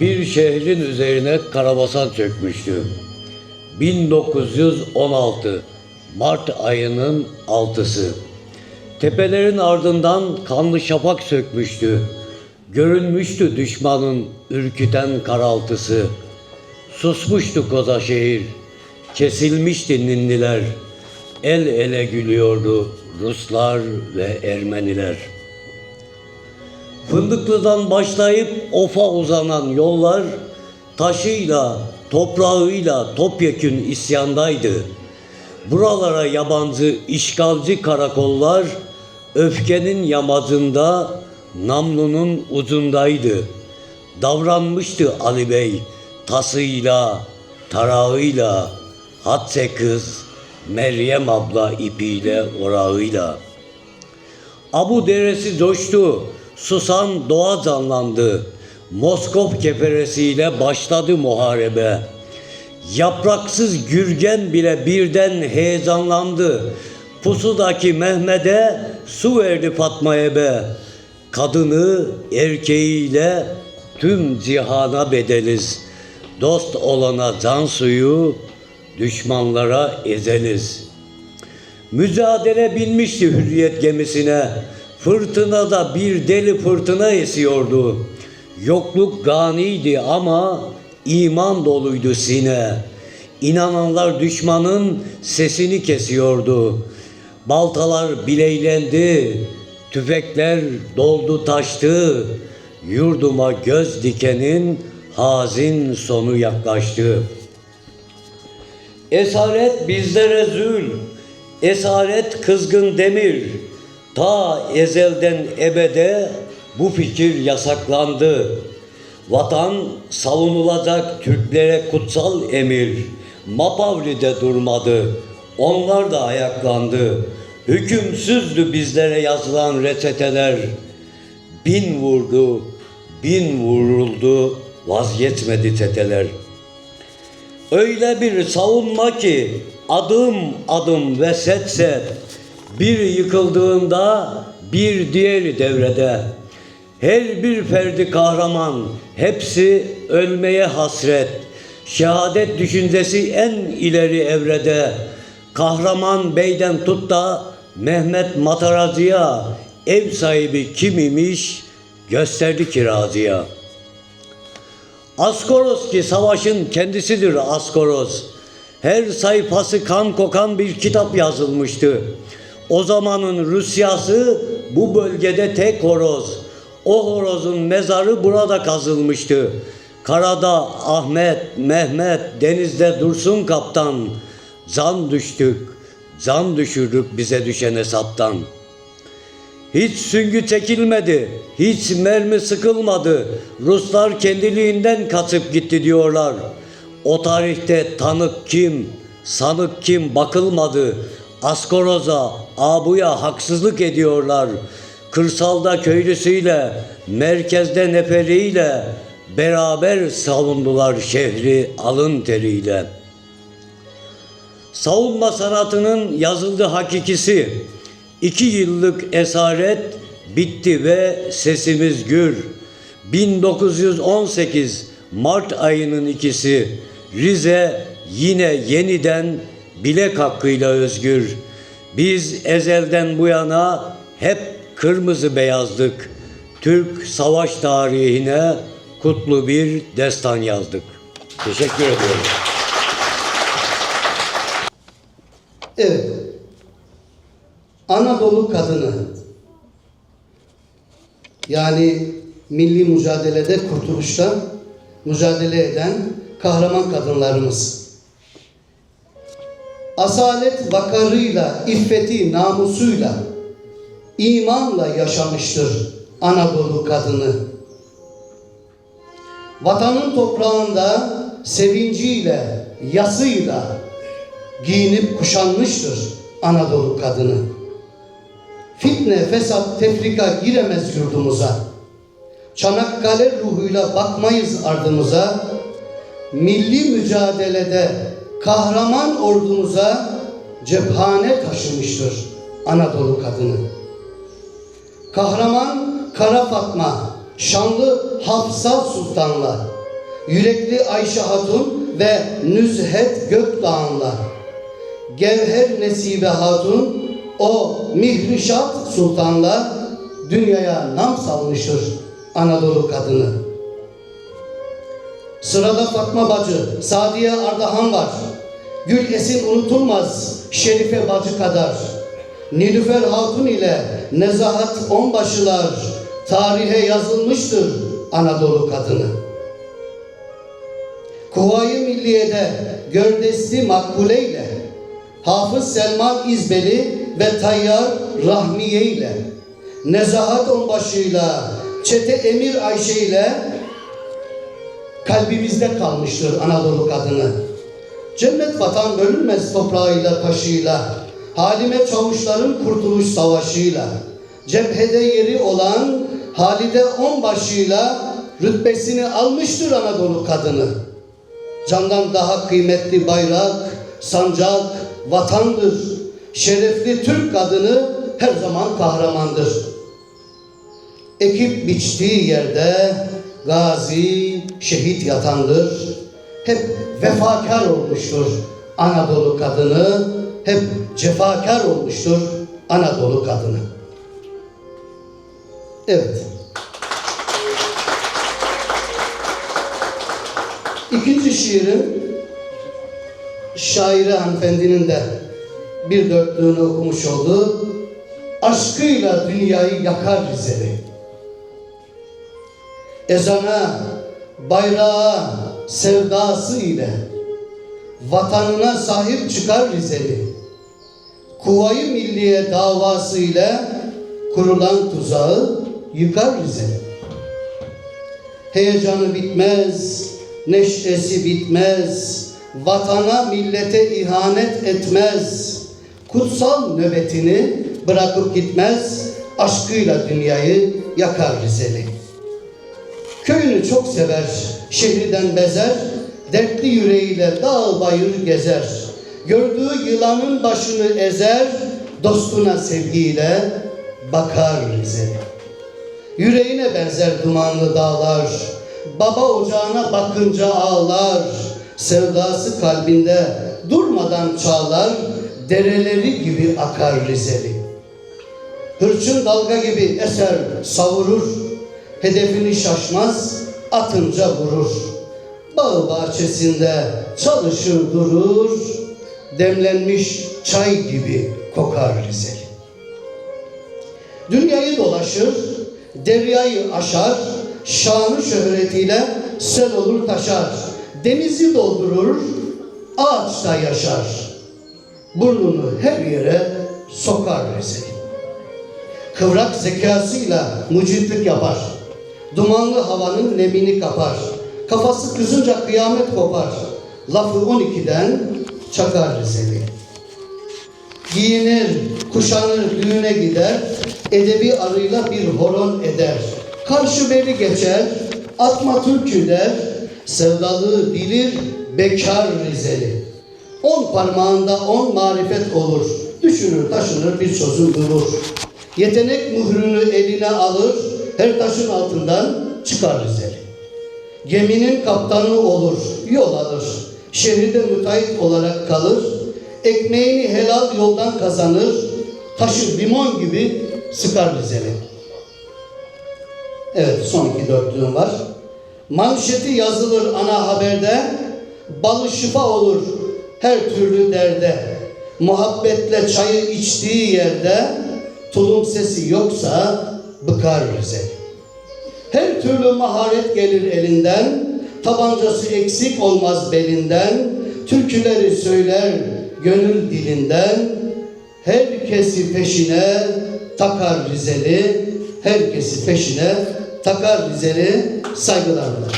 bir şehrin üzerine karabasan çökmüştü. 1916 Mart ayının altısı. Tepelerin ardından kanlı şafak sökmüştü. Görünmüştü düşmanın ürküten karaltısı. Susmuştu koza şehir. Kesilmişti ninniler. El ele gülüyordu Ruslar ve Ermeniler. Fındıklı'dan başlayıp Of'a uzanan yollar taşıyla, toprağıyla topyekün isyandaydı. Buralara yabancı işgalci karakollar öfkenin yamacında namlunun ucundaydı. Davranmıştı Ali Bey tasıyla, tarağıyla, Hatse kız, Meryem abla ipiyle, orağıyla. Abu deresi coştu, susan doğa canlandı. Moskov keferesiyle başladı muharebe. Yapraksız gürgen bile birden heyecanlandı. Pusudaki Mehmet'e su verdi Fatma Ebe. Kadını erkeğiyle tüm cihana bedeliz. Dost olana can suyu, düşmanlara ezeliz.'' Mücadele binmişti hürriyet gemisine. Fırtınada bir deli fırtına esiyordu. Yokluk ganiydi ama iman doluydu sine. İnananlar düşmanın sesini kesiyordu. Baltalar bileylendi, tüfekler doldu taştı. Yurduma göz dikenin hazin sonu yaklaştı. Esaret bizlere zül, esaret kızgın demir. Ta ezelden ebede bu fikir yasaklandı. Vatan savunulacak Türklere kutsal emir. Mapavri'de durmadı. Onlar da ayaklandı. Hükümsüzdü bizlere yazılan reçeteler. Bin vurdu, bin vuruldu, vazgeçmedi çeteler.'' Öyle bir savunma ki adım adım ve set set bir yıkıldığında bir diğeri devrede. Her bir ferdi kahraman, hepsi ölmeye hasret. Şehadet düşüncesi en ileri evrede. Kahraman beyden tut da Mehmet Matarazı'ya ev sahibi kim imiş gösterdi kirazıya.'' Askoros ki savaşın kendisidir Askoros. Her sayfası kan kokan bir kitap yazılmıştı. O zamanın Rusyası bu bölgede tek horoz. O horozun mezarı burada kazılmıştı. Karada Ahmet, Mehmet, denizde Dursun kaptan. Can düştük, can düşürdük bize düşen hesaptan.'' Hiç süngü çekilmedi, hiç mermi sıkılmadı. Ruslar kendiliğinden kaçıp gitti diyorlar. O tarihte tanık kim, sanık kim bakılmadı. Askoroz'a, abuya haksızlık ediyorlar. Kırsalda köylüsüyle, merkezde neferiyle beraber savundular şehri alın teriyle. Savunma sanatının yazıldı hakikisi. İki yıllık esaret bitti ve sesimiz gür. 1918 Mart ayının ikisi Rize yine yeniden bilek hakkıyla özgür. Biz ezelden bu yana hep kırmızı beyazdık. Türk savaş tarihine kutlu bir destan yazdık. Teşekkür ediyorum. Evet. Anadolu kadını yani milli mücadelede kurtuluşta mücadele eden kahraman kadınlarımız. Asalet vakarıyla, iffeti, namusuyla, imanla yaşamıştır Anadolu kadını. Vatanın toprağında sevinciyle, yasıyla giyinip kuşanmıştır Anadolu kadını. Fitne, fesat, tefrika giremez yurdumuza. Çanakkale ruhuyla bakmayız ardımıza. Milli mücadelede kahraman ordumuza cephane taşımıştır Anadolu kadını. Kahraman Kara Fatma, şanlı Hafsa Sultan'la Yürekli Ayşe Hatun ve Nüzhet Gökdağ'ınla Gevher Nesibe Hatun o Mihrişat Sultan'la dünyaya nam salmıştır Anadolu kadını. Sırada Fatma Bacı, Sadiye Ardahan var. Gül Esin unutulmaz Şerife Bacı kadar. Nilüfer Hatun ile Nezahat Onbaşılar tarihe yazılmıştır Anadolu kadını. Kuvayi Milliye'de Gördesli Makbule ile Hafız Selman İzbeli ve Tayyar Rahmiye ile Nezahat Onbaşı'yla Çete Emir Ayşe ile kalbimizde kalmıştır Anadolu kadını. Cennet vatan bölünmez toprağıyla taşıyla, Halime Çavuşların Kurtuluş Savaşı'yla, cephede yeri olan Halide Onbaşı'yla rütbesini almıştır Anadolu kadını. Candan daha kıymetli bayrak, sancak, vatandır. Şerefli Türk kadını her zaman kahramandır. Ekip biçtiği yerde gazi, şehit yatandır. Hep vefakar olmuştur Anadolu kadını, hep cefakar olmuştur Anadolu kadını. Evet. İkinci şiirim şairi hanımefendinin de bir dörtlüğünü okumuş oldu. Aşkıyla dünyayı yakar Rizeli. Ezana, bayrağa, sevdası ile vatanına sahip çıkar Rizeli. Kuvayı Milliye davası ile kurulan tuzağı yıkar Rizeli. Heyecanı bitmez, neşesi bitmez, vatana millete ihanet etmez. Kutsal nöbetini bırakıp gitmez, aşkıyla dünyayı yakar Rizeli. Köyünü çok sever, şehriden bezer, dertli yüreğiyle dağ bayır gezer. Gördüğü yılanın başını ezer, dostuna sevgiyle bakar Rizeli. Yüreğine benzer dumanlı dağlar, baba ocağına bakınca ağlar, sevdası kalbinde durmadan çağlar, dereleri gibi akar Rizeli. Hırçın dalga gibi eser savurur, hedefini şaşmaz, atınca vurur. Bağ bahçesinde çalışır durur, demlenmiş çay gibi kokar Rizeli. Dünyayı dolaşır, deryayı aşar, şanı şöhretiyle sel olur taşar. Denizi doldurur, ağaçta yaşar. Burnunu her yere sokar Rizeli. Kıvrak zekasıyla mucitlik yapar. Dumanlı havanın nemini kapar. Kafası kızınca kıyamet kopar. Lafı 12'den çakar Rizeli. Giyinir, kuşanır, düğüne gider, edebi arıyla bir horon eder. Karşı beri geçer, atma türkü der, sevdalığı bilir, bekar Rizeli. On parmağında on marifet olur, düşünür taşınır bir sözün durur. Yetenek mührünü eline alır, her taşın altından çıkar Rizeli. Geminin kaptanı olur, yol alır. Şehirde müteahhit olarak kalır. Ekmeğini helal yoldan kazanır. Taşı limon gibi sıkar Rizeli. Evet son iki dörtlüğüm var. Manşeti yazılır ana haberde. Balı şifa olur her türlü derde. Muhabbetle çayı içtiği yerde tulum sesi yoksa bıkar Rizeli. Her türlü maharet gelir elinden, tabancası eksik olmaz belinden, türküleri söyler gönül dilinden, herkesi peşine takar Rizeli, herkesi peşine takar Rizeli saygılarla.